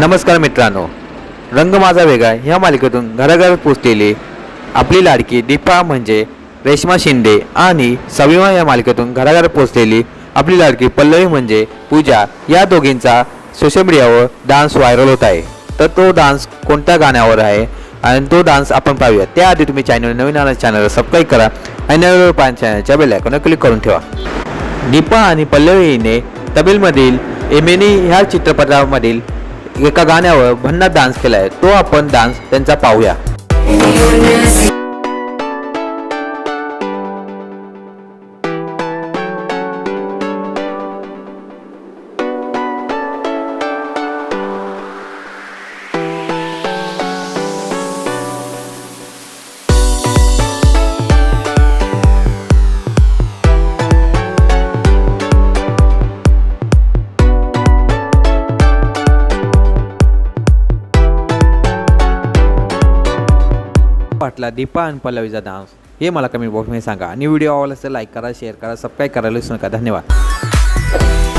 नमस्कार मित्रांनो. रंग माझा वेगळा ह्या मालिकेतून घराघरात पोचलेली आपली लाडकी दीपा म्हणजे रेश्मा शिंदे आणि सविमा या मालिकेतून घराघरात पोचलेली आपली लाडकी पल्लवी म्हणजे पूजा या दोघींचा सोशल मीडियावर डान्स व्हायरल होत आहे. तर तो डान्स कोणत्या गाण्यावर आहे? आणि तो डान्स आपण पाहूया. त्याआधी तुम्ही चॅनल नवीन आला चॅनलला सबस्क्राईब करा आणि नवीन पान चॅनलच्या बेल क्लिक करून ठेवा. दीपा आणि पल्लवीने तमिळमधील एमेनी ह्या चित्रपटामधील एका गाण्यावर भन्नाट डान्स केला आहे तो आपण डान्स त्यांचा पाहूया. वाटला दीपा आणि पल्लवीचा डान्स. हे मला कमेंट बॉक्समध्ये सांगा. आणि व्हिडिओ आवडला तर लाईक करा शेअर करा सबस्क्राईब करायला विसरू नका. धन्यवाद.